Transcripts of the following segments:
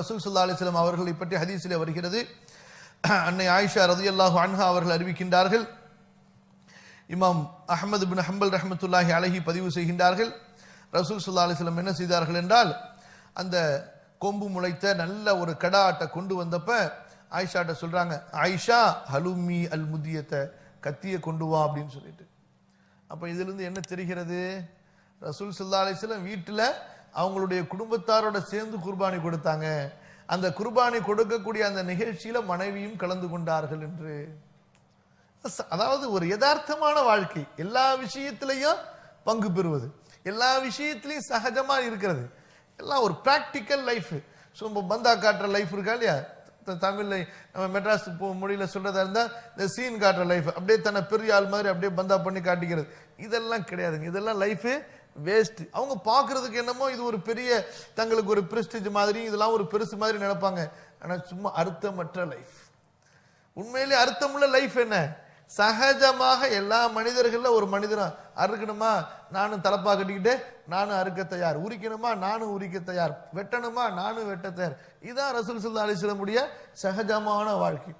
ரசூல் சுல்லா அலிஸ்லாம் அவர்களை பற்றி ஹதீஸிலே வருகிறது. அன்னை ஆயிஷா ரதியல்லாஹு அன்ஹா அவர்கள் அறிவிக்கின்றார்கள். இமாம் அஹமது பின் ஹம்பல் ரஹமத்துல்லாஹி அழகி பதிவு செய்கின்றார்கள். ரசூல் சுல்லா அலிஸ்லம் என்ன செய்தார்கள் என்றால் அந்த கொம்பு முளைத்த நல்ல ஒரு கடா ஆட்டை கொண்டு வந்தப்ப ஆயிஷாட்ட சொல்றாங்க ஆயிஷா ஹலுமி அல் முதியத்தை கத்திய கொண்டு வா அப்படின்னு சொல்லிட்டு. அப்போ இதுலேருந்து என்ன தெரிகிறது? ரசூல் சுல்லா அலிஸ்லம் வீட்டில் அவங்களுடைய குடும்பத்தாரோட சேர்ந்து குர்பானி கொடுத்தாங்க. அந்த குர்பானி கொடுக்கக்கூடிய அந்த நிகழ்ச்சியில மனைவியும் கலந்து கொண்டார்கள் என்று. அதாவது ஒரு யதார்த்தமான வாழ்க்கை. எல்லா விஷயத்திலையும் பங்கு பெறுவது. எல்லா விஷயத்திலையும் சகஜமா இருக்கிறது. எல்லாம் ஒரு பிராக்டிக்கல் லைஃப் சும்மா பந்தா காட்டுற லைஃப் இருக்கா இல்லையா? தமிழ்ல நம்ம மெட்ராஸ் மொழியில் மொழியில சொல்றதா இருந்தா இந்த சீன் காட்டுற லைஃப் அப்படியே தன்னை பெரிய ஆள் மாதிரி அப்படியே பந்தா பண்ணி காட்டிக்கிறது. இதெல்லாம் கிடையாதுங்க. இதெல்லாம் லைஃபு வேஸ்ட் அவங்க பார்க்கறதுக்கு என்னமோ இது ஒரு பெரிய தங்களுக்கு ஒரு பிரஸ்டிஜ் மாதிரி இதெல்லாம் ஒரு பெருசு மாதிரி நினைப்பாங்க. ஆனால் சும்மா அர்த்தமற்ற லைஃப் உண்மையிலே அர்த்தமுள்ள லைஃப் என்ன? சகஜமாக எல்லா மனிதர்களில் ஒரு மனிதனா அறுக்கணுமா? நானும் தலப்பா கட்டிக்கிட்டு நானும் அறுக்க தயார். உரிக்கணுமா? நானும் உரிக்க தயார். வெட்டணுமா? நானும் வெட்ட தயார். இதுதான் ரசூல் சுல்லா அலிஸ்லமுடைய சகஜமான வாழ்க்கை.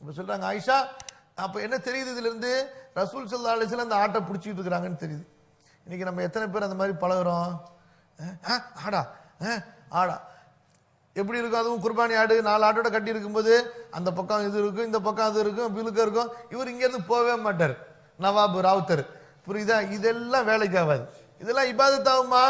இப்போ சொல்கிறாங்க ஆயிஷா அப்போ என்ன தெரியுது இதுலேருந்து ரசூல் சுல்லா அலிஸ்லாம் அந்த ஆட்டை பிடிச்சிட்டு இருக்கிறாங்கன்னு தெரியுது. இன்னைக்கு நம்ம எத்தனை பேர் அந்த மாதிரி பழகுறோம்? ஆடா ஆடா. எப்படி இருக்கும் அதுவும் குர்பானி ஆடு நாலு ஆட்டோட கட்டி இருக்கும்போது அந்த பக்கம் இது இருக்கும் இந்த பக்கம் அது இருக்கும் விழுக்க இருக்கும். இவர் இங்கேருந்து போகவே மாட்டார். நவாபு ராவுத்தர். புரியுதா? இதெல்லாம் வேலைக்கு ஆகாது. இதெல்லாம் இபாதத்தாகுமா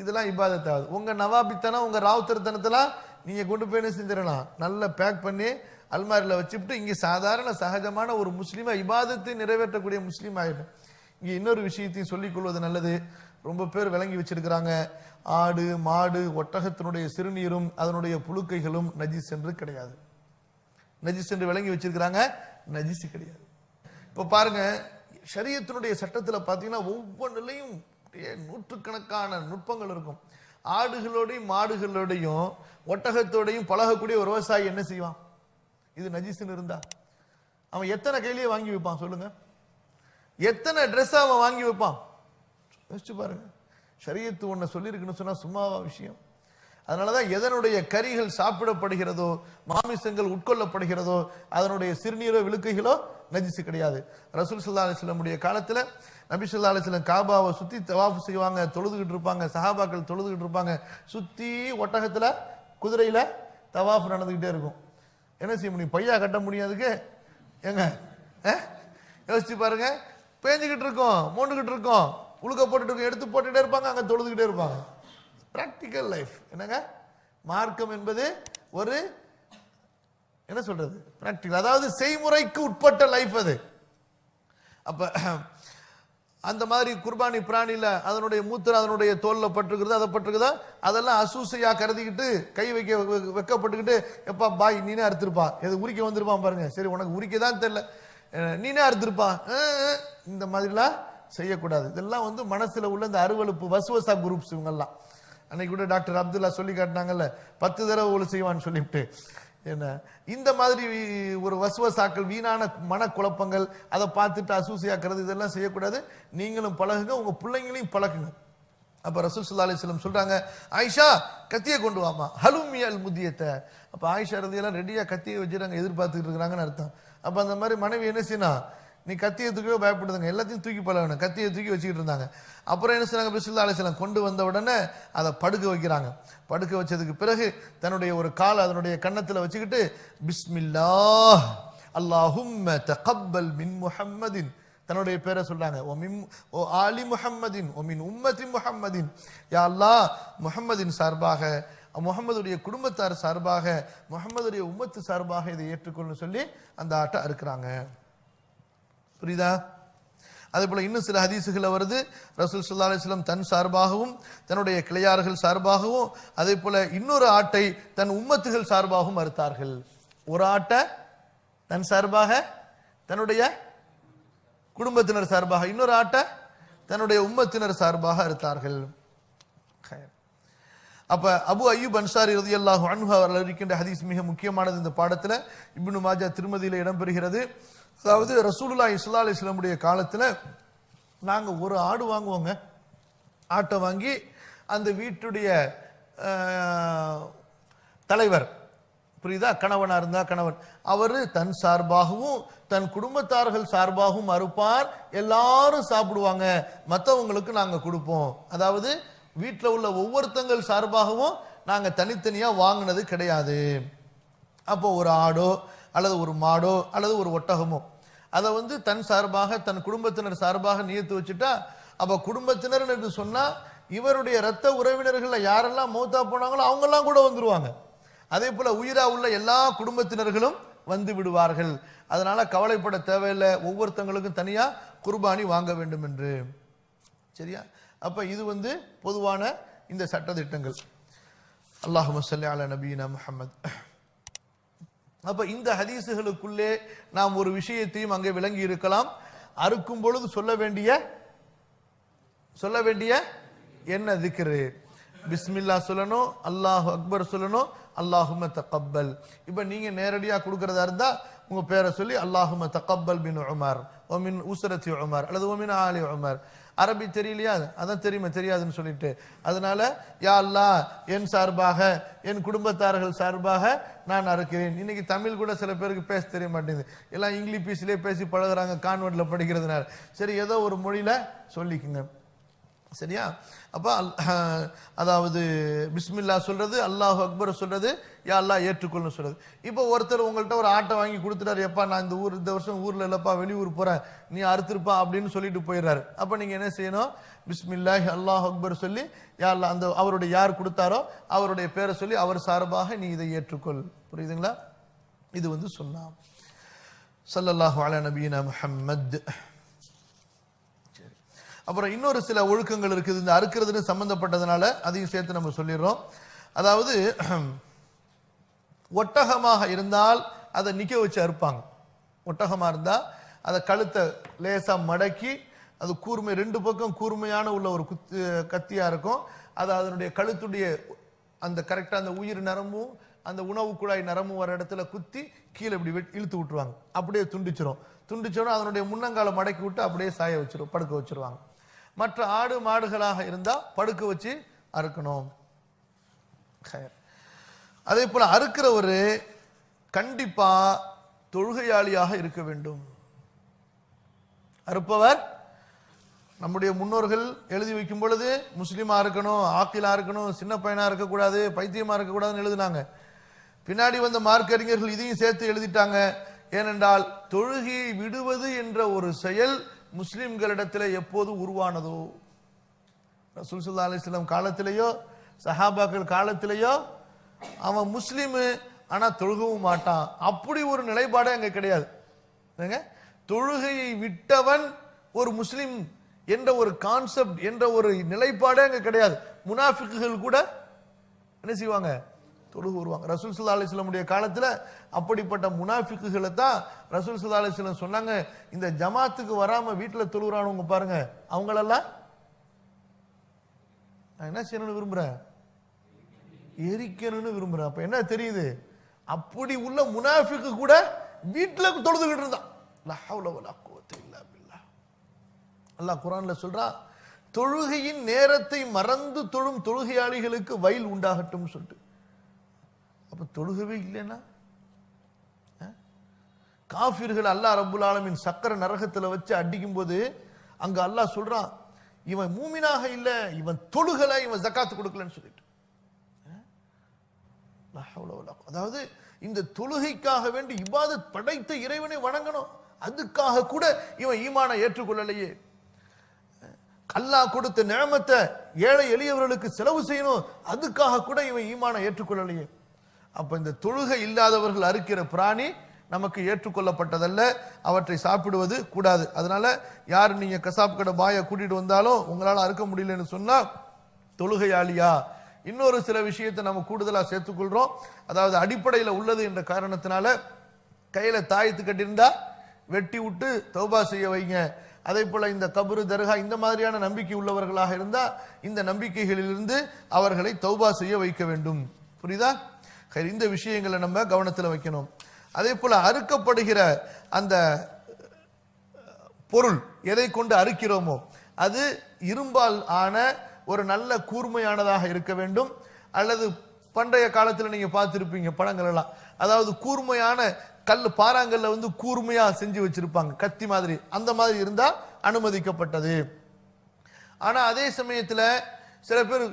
இதெல்லாம் இபாதத்தாகுது உங்கள் நவாபித்தனம் ராவுத்தர் தனத்தில் நீங்கள் கொண்டு போய் என்ன செஞ்சிடலாம்? நல்லா பேக் பண்ணி அல்மாரியில் வச்சுட்டு இங்கே சாதாரண சகஜமான ஒரு முஸ்லீமாக இபாதத்தை நிறைவேற்றக்கூடிய முஸ்லீம் ஆகிடும் இங்க இன்னொரு விஷயத்தையும் சொல்லிக் கொள்வது நல்லது. ரொம்ப பேர் விளங்கி வச்சிருக்கிறாங்க. ஆடு மாடு ஒட்டகத்தினுடைய சிறுநீரும் அதனுடைய புழுக்கைகளும் நஜிஸ் என்று கிடையாது. நஜிஸ் என்று விளங்கி வச்சிருக்கிறாங்க. நஜிஸ் கிடையாது. இப்ப பாருங்க சரியத்தினுடைய சட்டத்துல பாத்தீங்கன்னா ஒவ்வொன்றிலையும் அப்படியே நூற்றுக்கணக்கான நுட்பங்கள் இருக்கும். ஆடுகளோடையும் மாடுகளோடையும் ஒட்டகத்தோடையும் பழகக்கூடிய ஒரு விவசாயி என்ன செய்வான்? இது நஜிஸ்னு இருந்தா. அவன் எத்தனை கையிலேயே வாங்கி வைப்பான்? சொல்லுங்க. எத்தனை ட்ரெஸ் அவன் வாங்கி வைப்பான்? யோசிச்சு பாருங்க. சரியத்து ஒன்று சொல்லியிருக்குன்னு சொன்னால் சும்மாவா விஷயம். அதனாலதான் எதனுடைய கறிகள் சாப்பிடப்படுகிறதோ மாமிசங்கள் உட்கொள்ளப்படுகிறதோ அதனுடைய சிறுநீரோ விழுக்கைகளோ நஜிசு கிடையாது. ரசூல் சல்லா அலிஸ்லமுடைய காலத்தில் நபி சொல்லா அலிஸ்லம் காபாவை சுற்றி தவாஃப் செய்வாங்க தொழுதுகிட்டு இருப்பாங்க சஹாபாக்கள் தொழுதுகிட்டு இருப்பாங்க. சுற்றி ஒட்டகத்தில் குதிரையில் தவாஃப் நடந்துக்கிட்டே இருக்கும். என்ன செய்ய முடியும்? பையா கட்ட முடியாதுக்கு ஏங்க? யோசிச்சு பாருங்கள் பேஞ்சுக்கிட்டு இருக்கோம் மோண்டுக்கிட்டு இருக்கோம். உழுக்க போட்டுட்டு இருக்கோம் எடுத்து போட்டுகிட்டே இருப்பாங்க அங்க தொழுதுகிட்டே இருப்பாங்க. பிராக்டிக்கல் லைஃப் என்னங்க? மார்க்கம் என்பது ஒரு என்ன சொல்றது? பிராக்டிக்கல் அதாவது செய்முறைக்கு உட்பட்ட லைஃப் அது. அப்ப அந்த மாதிரி குர்பானி பிராணியில் அதனுடைய மூத்திரம் அதனுடைய தோலில் பட்டிருக்கிறது அதை பட்டிருக்குதா? அதெல்லாம் அசூசையாக கருதிக்கிட்டு கை வைக்க வெ- வெக்கப்பட்டுக்கிட்டு எப்பா பாய் நீனே அறுத்திருப்பா. எது உரிக்க வந்திருப்பான் பாருங்க. சரி உனக்கு உரிக்க தான் தெரியல. நீனே இருந்திருப்பான் இந்த மாதிரிலாம் செய்யக்கூடாது. இதெல்லாம் வந்து மனசுல உள்ள இந்த அருவலுப்பு வசுவசா குரூப்ஸ் இவங்கெல்லாம். அன்னைக்கு கூட டாக்டர் அப்துல்லா சொல்லி காட்டினாங்கல்ல பத்து தடவை ஒழு செய்வான்னு சொல்லிவிட்டு. என்ன? இந்த மாதிரி ஒரு வசுவசாக்கள் வீணான மனக்குழப்பங்கள் அதை பார்த்துட்டு அசூசியாக்குறது இதெல்லாம் செய்யக்கூடாது. நீங்களும் பழகுங்க உங்க பிள்ளைங்களையும் பழகுங்க அப்ப ரசூல் ஸல்லல்லாஹு அலைஹி சொல்றாங்க ஆயிஷா கத்தியை கொண்டு வாமா ஹலுமியல் முதியத்தை. அப்ப ஆயிஷா ரதியெல்லாம் ரெடியா கத்தியை வச்சுட்டாங்க எதிர்பார்த்துட்டு இருக்கிறாங்கன்னு அர்த்தம். அப்ப அந்த மாதிரி மனைவி என்ன செய்யணும் நீ கத்தியை தூக்கவே பயப்படுதுங்க. எல்லாத்தையும் தூக்கி பழகணும். கத்தியை தூக்கி வச்சுக்கிட்டு இருந்தாங்க. அப்புறம் என்ன செய்யறாங்க பிஸ்மில்லா அலிஸ்லாம் கொண்டு வந்த உடனே அதை படுக்க வைக்கிறாங்க. படுக்க வச்சதுக்கு பிறகு தன்னுடைய ஒரு காலை அதனுடைய கன்னத்தில் வச்சுக்கிட்டு பிஸ்மில்லா அல்லாஹும் தகப்பல் மின் முஹம்மதின். தன்னுடைய பேரை சொல்றாங்க. ஓ மின் ஓ ஆலி முஹம்மதின் ஓ மின் உம்மதி முஹம்மதின். யா அல்லாஹ் முஹம்மதின் சார்பாக முகமதுடைய குடும்பத்தார் சார்பாக முகமதுடைய உம்மத்து சார்பாக இதை ஏற்றுக்கொள்ளு சொல்லி அந்த ஆட்டை அறுக்கிறாங்க. புரியுதா? அதே போல இன்னும் சில ஹதீசுகளை வருது. ரசூல் சுல்லா அலைஹி தன் சார்பாகவும் தன்னுடைய கிளையார்கள் சார்பாகவும் அதே போல இன்னொரு ஆட்டை தன் உம்மத்துகள் சார்பாகவும் அறுத்தார்கள். ஒரு ஆட்டை தன் சார்பாக தன்னுடைய குடும்பத்தினர் சார்பாக இன்னொரு ஆட்டை தன்னுடைய உம்மத்தினர் சார்பாக அறுத்தார்கள். அப்ப அபு அய்யூப் அன்சாரி இறுதியல்லாஹ் அன்ஹா அவர்கள் இருக்கின்ற ஹதீஸ் மிக முக்கியமானது இந்த பாடத்துல. இப்னு மாஜா திருமதியில இடம்பெறுகிறது. அதாவது ரசூலுல்லா இஸ்லா அலி இஸ்லாமுடைய காலத்துல நாங்க ஒரு ஆடு வாங்குவோங்க. ஆட்டை வாங்கி அந்த வீட்டுடைய தலைவர் புரியுதா? கணவனா இருந்தா கணவன். அவரு தன் சார்பாகவும் தன் குடும்பத்தார்கள் சார்பாகவும் அறுப்பார். எல்லாரும் சாப்பிடுவாங்க. மற்றவங்களுக்கு நாங்க கொடுப்போம். அதாவது வீட்டில் உள்ள ஒவ்வொருத்தங்கள் சார்பாகவும் நாங்கள் தனித்தனியாக வாங்கினது கிடையாது. அப்போ ஒரு ஆடோ அல்லது ஒரு மாடோ அல்லது ஒரு ஒட்டகமோ. அதை வந்து தன் சார்பாக தன் குடும்பத்தினர் சார்பாக நியத்து வச்சுட்டா அப்போ குடும்பத்தினர் என்று சொன்னால் இவருடைய இரத்த உறவினர்களில் யாரெல்லாம் மூத்தா போனாங்களோ அவங்கெல்லாம் கூட வந்துருவாங்க. அதே போல் உயிரா உள்ள எல்லா குடும்பத்தினர்களும் வந்து விடுவார்கள். அதனால கவலைப்பட தேவையில்லை. ஒவ்வொருத்தங்களுக்கும் தனியாக குர்பானி வாங்க வேண்டும் என்று சரியா? அப்போ இது வந்து பொதுவான இந்த சட்டத்திட்டங்கள். அல்லாஹு ஸல்லி அல நபீனா முஹம்மது. அப்ப இந்த ஹதீஸுகளுக்குள்ளே நாம் ஒரு விஷயத்தையும் அங்கே விளங்கி இருக்கலாம். அறுக்கும் பொழுது சொல்ல வேண்டிய சொல்ல வேண்டிய என்ன திக்ரு? பிஸ்மில்லா சொல்லணும் அல்லாஹ் அக்பர் சொல்லணும் அல்லாஹும தக்கப்பல் இப்போ நீங்க நேரடியா கொடுக்கறதா இருந்தா உங்க பேரை சொல்லி அல்லாஹும தக்கப்பல் பின் உமர் ஒமின் உசரத்தி உமர் அல்லது ஒமின் ஆலி உமர். அரபி தெரியலையா அதான் தெரியுமா தெரியாதுன்னு சொல்லிட்டு. அதனால யா அல்லா என் சார்பாக என் குடும்பத்தார்கள் சார்பாக நான் அறுக்கிறேன். இன்னைக்கு தமிழ் கூட சில பேருக்கு பேச தெரிய மாட்டேங்குது. எல்லாம் இங்கிலீஷ்லயே பேசி பழகுறாங்க கான்வென்ட்ல படிக்கிறதுனால. சரி ஏதோ ஒரு மொழியில சொல்லிக்குங்க. சரியா? அப்போ அல்- அதாவது பிஸ்மில்லா சொல்கிறது அல்லாஹ் அக்பர் சொல்கிறது யா அல்லா ஏற்றுக்கொள்ளும் சொல்கிறது இப்போ ஒருத்தர் உங்கள்கிட்ட ஒரு ஆட்டை வாங்கி கொடுத்துட்டாரு எப்பா நான் இந்த ஊர் இந்த வருஷம் ஊரில் இல்லைப்பா வெளியூர் போகிறேன் நீ அறுத்துருப்பா அப்படின்னு சொல்லிட்டு போயிடுறாரு. அப்போ நீங்கள் என்ன செய்யணும்? பிஸ்மில்லாஹ் அல்லாஹ் அக்பர் சொல்லி யா அல்லா அந்த அவருடைய யார் கொடுத்தாரோ அவருடைய பேரை சொல்லி அவர் சார்பாக நீ இதை ஏற்றுக்கொள். புரியுதுங்களா? இது வந்து சொன்னான் சல்லல்லாஹு அலா நபியினா முஹம்மத். அப்புறம் இன்னொரு சில ஒழுக்கங்கள் இருக்குது. இந்த அறுக்கிறதுன்னு சம்பந்தப்பட்டதுனால அதையும் சேர்த்து நம்ம சொல்லிடுறோம். அதாவது ஒட்டகமாக இருந்தால் அதை நிற்க வச்சு அறுப்பாங்க. ஒட்டகமாக இருந்தால் அதை கழுத்தை லேசாக மடக்கி அது கூர்மை ரெண்டு பக்கம் கூர்மையான உள்ள ஒரு குத்து கத்தியாக இருக்கும். அது அதனுடைய கழுத்துடைய அந்த கரெக்டாக அந்த உயிர் நரம்பும் அந்த உணவு குழாய் நரமும் வர இடத்துல குத்தி கீழே இப்படி இழுத்து விட்டுருவாங்க. அப்படியே துண்டிச்சிரும். துண்டிச்சோன்னா அதனுடைய முன்னங்காலை மடக்கி விட்டு அப்படியே சாய வச்சிரும் படுக்க வச்சிருவாங்க. மற்ற ஆடு மாடுகளாக இருந்தால் படுக்க வச்சு அறுக்கணும். அதே போல அறுக்கிறவர் கண்டிப்பா தொழுகையாளியாக இருக்க வேண்டும். அறுப்பவர் நம்முடைய முன்னோர்கள் எழுதி வைக்கும் பொழுது முஸ்லீமா இருக்கணும் ஆக்கிலா இருக்கணும் சின்ன பையனா இருக்கக்கூடாது பைத்தியமா இருக்கக்கூடாதுன்னு எழுதினாங்க. பின்னாடி வந்த மார்க் அறிஞர்கள் இதையும் சேர்த்து எழுதிட்டாங்க. ஏனென்றால் தொழுகையை விடுவது என்ற ஒரு செயல் முஸ்லிம்களிடத்தில் எப்போது உருவானதோ? ரசூல் சுல்லா அலிஸ்லாம் காலத்திலேயோ சஹாபாக்கள் காலத்திலேயோ அவன் முஸ்லீமு ஆனால் தொழுகவும் மாட்டான். அப்படி ஒரு நிலைப்பாடே அங்கே கிடையாது. தொழுகையை விட்டவன் ஒரு முஸ்லீம் என்ற ஒரு கான்செப்ட் என்ற ஒரு நிலைப்பாடே அங்கே கிடையாது. முனாஃபிக்குகள் கூட என்ன செய்வாங்க? தொழுகு வருவாங்க. ரசூல் சுல்லா அலிஸ்லமுடைய காலத்தில் அப்படிப்பட்ட முனாஃபிக்குகளை தான் ரசூல் சுல்லா அலிஸ்லம் சொன்னாங்க. இந்த ஜமாத்துக்கு வராமல் வீட்டில் தொழுகிறானவங்க பாருங்க. அவங்களெல்லாம்? நான் என்ன செய்யணும்னு விரும்புகிறேன் எரிக்கணும்னு விரும்புகிறேன் அப்போ என்ன தெரியுது? அப்படி உள்ள முனாஃபிக்கு கூட வீட்டில் தொழுதுகிட்டு இருந்தான். லா ஹவ்ல இல்லா அல்லாஹ் குரான்ல சொல்றான் தொழுகையின் நேரத்தை மறந்து தொழும் தொழுகையாளிகளுக்கு வயல் உண்டாகட்டும் சொல்லிட்டு. தொழுகவே இல்லைன்னா? காஃபிர்கள் அல்லாஹ் ரபுல் ஆலமின் சக்கர நரகத்தில் வச்சு அடிக்கும் போது அங்க அல்லாஹ் சொல்றான் இவன் மூமினாக இல்ல இவன் தொழுகல இவன் ஜக்காத்து கொடுக்கலன்னு சொல்லிட்டு. அதாவது இந்த தொழுகைக்காக வேண்டி இவ்வாது படைத்த இறைவனை வணங்கணும். அதுக்காக கூட இவன் ஈமான ஏற்றுக்கொள்ளலையே. அல்லாஹ் கொடுத்த நியமத்தை ஏழை எளியவர்களுக்கு செலவு செய்யணும். அதுக்காக கூட இவன் ஈமான ஏற்றுக்கொள்ளலையே. அப்ப இந்த தொழுகை இல்லாதவர்கள் அறுக்கிற பிராணி நமக்கு ஏற்றுக்கொள்ளப்பட்டதல்ல. அவற்றை சாப்பிடுவது கூடாது. அதனால யார் நீங்க கசாப் கடை பாய கூட்டிட்டு வந்தாலும் உங்களால அறுக்க முடியலன்னு சொன்னா தொழுகையாளியா? இன்னொரு சில விஷயத்தை நம்ம கூடுதலா சேர்த்துக்கொள்றோம். அதாவது அடிப்படையில உள்ளது என்ற காரணத்தினால கையில தாயத்து கட்டியிருந்தா வெட்டி விட்டு தௌபா செய்ய வைங்க. அதே போல இந்த கபரு தர்கா இந்த மாதிரியான நம்பிக்கை உள்ளவர்களாக இருந்தா இந்த நம்பிக்கைகளிலிருந்து அவர்களை தௌபா செய்ய வைக்க வேண்டும். புரியுதா? இந்த விஷயங்களை நம்ம கவனத்தில் வைக்கணும். அதே போல அறுக்கப்படுகிற அந்த பொருள் எதை கொண்டு அறுக்கிறோமோ அது இரும்பால் ஆன ஒரு நல்ல கூர்மையானதாக இருக்க வேண்டும். அல்லது பண்டைய காலத்தில் நீங்க பார்த்துருப்பீங்க படங்கள் எல்லாம். அதாவது கூர்மையான கல் பாறாங்கல்ல வந்து கூர்மையா செஞ்சு வச்சிருப்பாங்க. கத்தி மாதிரி. அந்த மாதிரி இருந்தா அனுமதிக்கப்பட்டது. ஆனா அதே சமயத்துல சில பேர்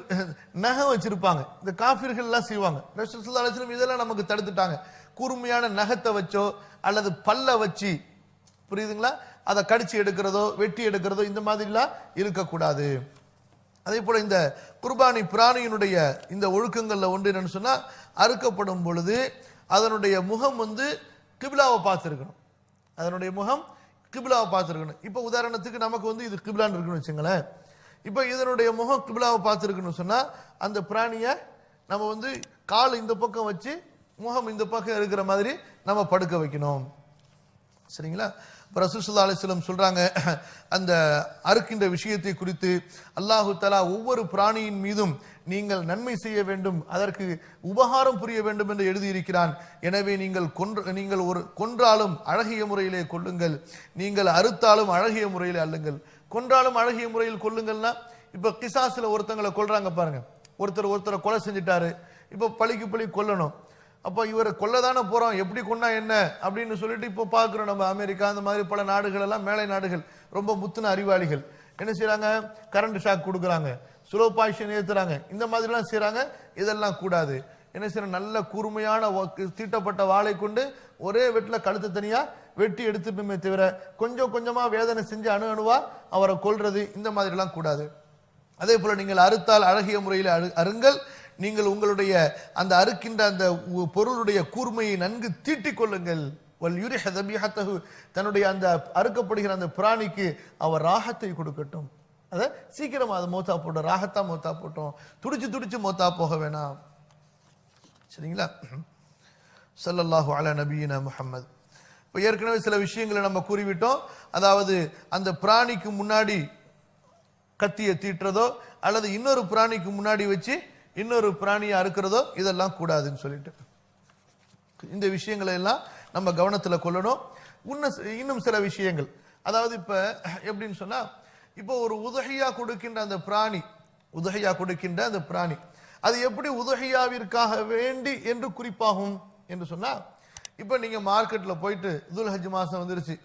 நகம் வச்சிருப்பாங்க. இந்த காஃபிர்கள் எல்லாம் செய்வாங்க ரசூலுல்லாஹி இதெல்லாம் நமக்கு தடுத்துட்டாங்க. கூர்மையான நகத்தை வச்சோ அல்லது பல்ல வச்சு புரியுதுங்களா? அதை கடிச்சு எடுக்கிறதோ வெட்டி எடுக்கிறதோ இந்த மாதிரிலாம் இருக்கக்கூடாது. அதே போல இந்த குர்பானி பிராணியினுடைய இந்த ஒழுக்கங்களில் ஒன்று என்னன்னு சொன்னால் அறுக்கப்படும் பொழுது அதனுடைய முகம் வந்து கிபிலாவை பார்த்துருக்கணும். அதனுடைய முகம் கிபிலாவை பார்த்துருக்கணும். இப்போ உதாரணத்துக்கு நமக்கு வந்து இது கிபிலான்னு இருக்குன்னு வச்சுங்களேன். இப்போ இதனுடைய முகம் கிபிலாவை பார்த்துருக்குன்னு சொன்னால் அந்த பிராணியை நம்ம வந்து கால் இந்த பக்கம் வச்சு முகம் இந்த பக்கம் இருக்கிற மாதிரி நம்ம படுக்க வைக்கணும். சரிங்களா? இப்போ ரசூசுல்லா அலிஸ்லம் சொல்கிறாங்க அந்த அறுக்கின்ற விஷயத்தை குறித்து அல்லாஹு தலா ஒவ்வொரு பிராணியின் மீதும் நீங்கள் நன்மை செய்ய வேண்டும் அதற்கு உபகாரம் புரிய வேண்டும் என்று எழுதியிருக்கிறான். எனவே நீங்கள் கொன்ற நீங்கள் ஒரு கொன்றாலும் அழகிய முறையிலே கொள்ளுங்கள் நீங்கள் அறுத்தாலும் அழகிய முறையிலே அல்லுங்கள். கொன்றாலும் அழகிய முறையில் கொல்லுங்கள்னா இப்ப கிசாஸ்ல ஒருத்தங்களை கொல்றாங்க பாருங்க. ஒருத்தர் ஒருத்தரை கொலை செஞ்சுட்டாரு. இப்ப பழிக்கு பழி கொல்லணும். அப்போ இவரை கொல்லதானே போறோம். எப்படி கொண்டா என்ன அப்படின்னு சொல்லிட்டு இப்போ பார்க்குறோம் நம்ம அமெரிக்கா அந்த மாதிரி பல நாடுகள் எல்லாம் மேலை நாடுகள் ரொம்ப முத்துன அறிவாளிகள். என்ன செய்கிறாங்க கரண்ட் ஷாக் கொடுக்குறாங்க. ஸ்லோ பாய்ஷன் ஏத்துறாங்க. இந்த மாதிரிலாம் செய்கிறாங்க இதெல்லாம் கூடாது. என்ன செய்யணும் நல்ல கூர்மையான தீட்டப்பட்ட வாளை கொண்டு ஒரே வெட்டில் கழுத்து தனியா வெட்டி எடுத்துப்போமே தவிர கொஞ்சம் கொஞ்சமா வேதனை செஞ்சு அணு அணுவா அவரை கொல்றது இந்த மாதிரிலாம் கூடாது. அதே போல நீங்கள் அறுத்தால் அழகிய முறையில் அரு அருங்கள் நீங்கள் உங்களுடைய அந்த அறுக்கின்ற அந்த உ- பொருளுடைய கூர்மையை நன்கு தீட்டிக் கொள்ளுங்கள். வல் யுரிஹ தபிஹத்தஹு. தன்னுடைய அந்த அறுக்கப்படுகிற அந்த பிராணிக்கு அவர் ராகத்தை கொடுக்கட்டும். அதை சீக்கிரமாக அதை மோத்தா போட்டோம். ராகத்தா மோத்தா போட்டோம். துடிச்சு துடிச்சு மோத்தா போக வேணாம். சரிங்களா? சல்லல்லாஹு அலா நபியினா முஹம்மது. இப்போ ஏற்கனவே சில விஷயங்களை நம்ம கூறிவிட்டோம். அதாவது அந்த பிராணிக்கு முன்னாடி கத்தியை தீட்டுறதோ அல்லது இன்னொரு பிராணிக்கு முன்னாடி வச்சு இன்னொரு பிராணியை அறுக்கிறதோ இதெல்லாம் கூடாதுன்னு சொல்லிட்டு. இந்த விஷயங்களை எல்லாம் நம்ம கவனத்தில் கொள்ளணும். இன்னும் இன்னும் சில விஷயங்கள். அதாவது இப்போ எப்படின்னு சொன்னால் இப்போ ஒரு உதகையாக கொடுக்கின்ற அந்த பிராணி உதகையாக கொடுக்கின்ற அந்த பிராணி அது எப்படி உதகையாவிற்காக வேண்டி என்று குறிப்பாகும் என்று சொன்னா இப்ப நீங்க மார்க்கெட்ல போயிட்டு துல் ஹஜ் மாசம் வந்துருச்சு.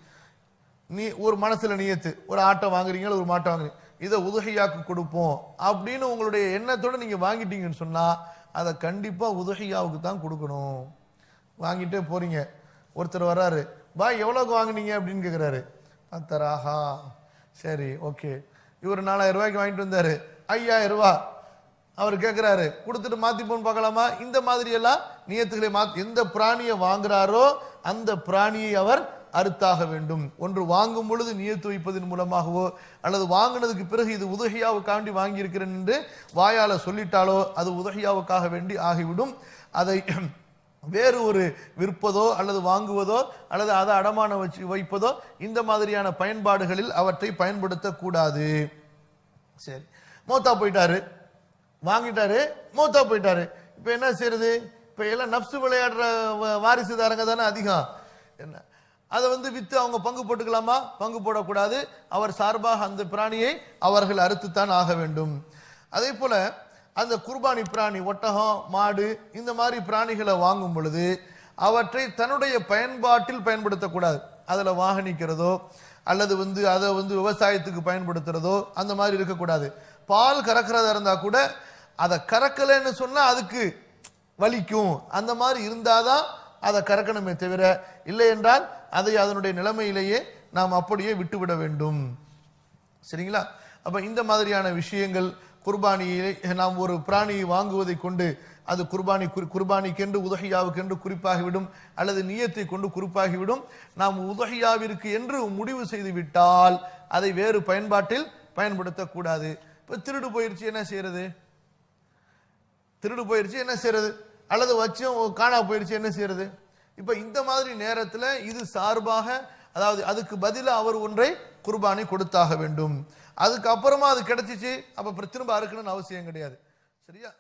நீ ஒரு மனசுல நியத்து ஒரு ஆட்டை வாங்குறீங்களா ஒரு மாட்டை வாங்குறீங்க? இதை உதகையாக்கு கொடுப்போம் அப்படின்னு உங்களுடைய எண்ணத்தோட நீங்க வாங்கிட்டீங்கன்னு சொன்னா அதை கண்டிப்பா உதகையாவுக்கு தான் கொடுக்கணும். வாங்கிட்டே போறீங்க. ஒருத்தர் வர்றாரு பாய் எவ்வளோக்கு வாங்குனீங்க? அப்படின்னு கேட்குறாரு பத்தராஹா. சரி ஓகே. இவர் நாலாயிரம் ரூபாய்க்கு வாங்கிட்டு வந்தாரு. ஐயாயிரம் ரூபா. அவர் கேட்கிறாரு கொடுத்துட்டு மாத்தி போன்னு பார்க்கலாமா? இந்த மாதிரி எல்லாம் நியத்துகளை மாத்தி எந்த பிராணியை வாங்குறாரோ அந்த பிராணியை அவர் அறுத்தாக வேண்டும். ஒன்று வாங்கும் பொழுது நியத்து வைப்பதன் மூலமாகவோ அல்லது வாங்கினதுக்கு பிறகு இது உதகையாவுக்காண்டி வாங்கியிருக்கிறேன் என்று வாயால சொல்லிட்டாலோ அது உதகையாவுக்காக வேண்டி ஆகிவிடும். அதை வேறு ஒரு விற்பதோ அல்லது வாங்குவதோ அல்லது அதை அடமானம் வச்சு வைப்பதோ இந்த மாதிரியான பயன்பாடுகளில் அவற்றை பயன்படுத்தக்கூடாது. சரி. மோத்தா போயிட்டாரு. வாங்கிட்டாரு மூத்தா போயிட்டாரு. இப்ப என்ன செய்யறது? இப்ப எல்லாம் நப்சு விளையாடுற வ- வாரிசுதாரங்க தானே அதிகம். என்ன? அதை வந்து வித்து அவங்க பங்கு போட்டுக்கலாமா? பங்கு போடக்கூடாது. அவர் சார்பாக அந்த பிராணியை அவர்கள் அறுத்துத்தான் ஆக வேண்டும். அதே போல அந்த குர்பானி பிராணி ஒட்டகம் மாடு இந்த மாதிரி பிராணிகளை வாங்கும் பொழுது அவற்றை தன்னுடைய பயன்பாட்டில் பயன்படுத்தக்கூடாது. அதில் வாகனிக்கிறதோ அல்லது வந்து அதை வந்து விவசாயத்துக்கு பயன்படுத்துறதோ அந்த மாதிரி இருக்கக்கூடாது. பால் கறக்கிறதா இருந்தால் கூட அதை கறக்கலைன்னு சொன்னால் அதுக்கு வலிக்கும். அந்த மாதிரி இருந்தாதான் அதை கறக்கணுமே தவிர இல்லை என்றால் அதை அதனுடைய நிலைமையிலேயே நாம் அப்படியே விட்டுவிட வேண்டும். சரிங்களா? அப்போ இந்த மாதிரியான விஷயங்கள் குர்பானியை நாம் ஒரு பிராணியை வாங்குவதை கொண்டு அது குர்பானி குறி- குர்பானிக்கென்று உதகையாவுக்கென்று குறிப்பாகிவிடும் அல்லது நியத்தை கொண்டு குறிப்பாகிவிடும். நாம் உதகையாவிற்கு என்று முடிவு செய்து விட்டால் அதை வேறு பயன்பாட்டில் பயன்படுத்தக்கூடாது. இப்போ திருடு போயிருச்சு என்ன செய்கிறது திருடு போயிடுச்சு என்ன செய்யறது? அல்லது வச்சும் காணா போயிடுச்சு என்ன செய்யறது? இப்ப இந்த மாதிரி நேரத்தில் இது சார்பாக அதாவது அதுக்கு பதிலாக அவர் ஒன்றை குர்பானி கொடுத்தாக வேண்டும். அதுக்கப்புறமா அது கிடைச்சிச்சு அப்ப அப்புறம் திரும்ப அறுக்கணும்னு அவசியம் கிடையாது. சரியா?